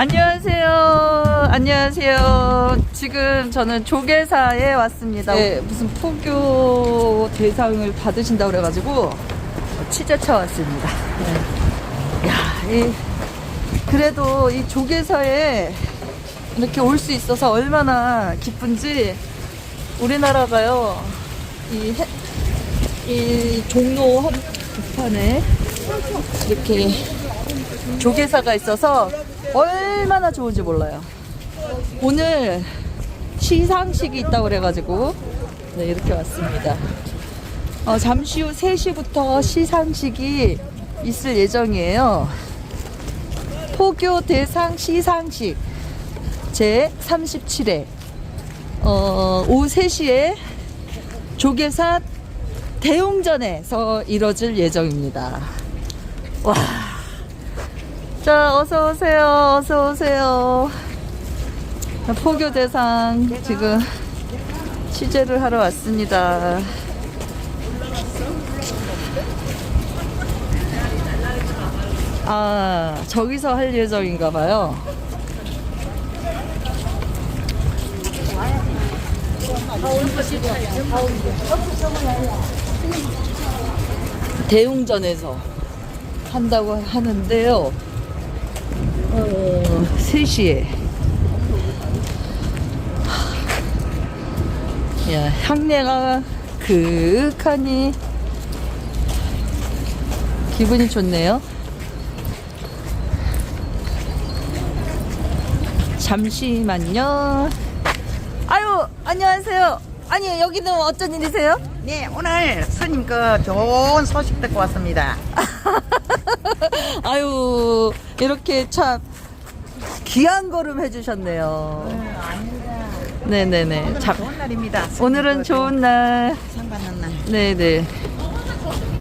안녕하세요. 안녕하세요. 지금 저는 조계사에 왔습니다. 네, 무슨 포교 대상을 받으신다고 그래가지고 취재차 왔습니다. 네. 야, 이, 그래도 이 조계사에 이렇게 올 수 있어서 얼마나 기쁜지 우리나라가요, 이, 해- 이 종로 한복판에 이렇게 조계사가 있어서 얼마나 좋은지 몰라요. 오늘 시상식이 있다고 그래가지고 네, 이렇게 왔습니다. 어, 잠시 후 3시부터 시상식이 있을 예정이에요. 포교 대상 시상식 제 37회 어, 오후 3시에 조계사 대웅전에서 이뤄질 예정입니다. 와. 자, 어서 오세요. 어서 오세요. 포교 대상 지금 취재를 하러 왔습니다. 아, 저기서 할 예정인가 봐요. 대웅전에서 한다고 하는데요. 어, 3시에. 야, 향내가 그윽하니 기분이 좋네요. 잠시만요. 아유, 안녕하세요. 아니, 여기는 어쩐 일이세요? 네, 오늘 스님 그 좋은 소식 듣고 왔습니다. 아유, 이렇게 참 귀한 걸음 해주셨네요. 네네네. 자, 좋은 날입니다. 오늘은 좋은 날. 상 받는 날. 네네.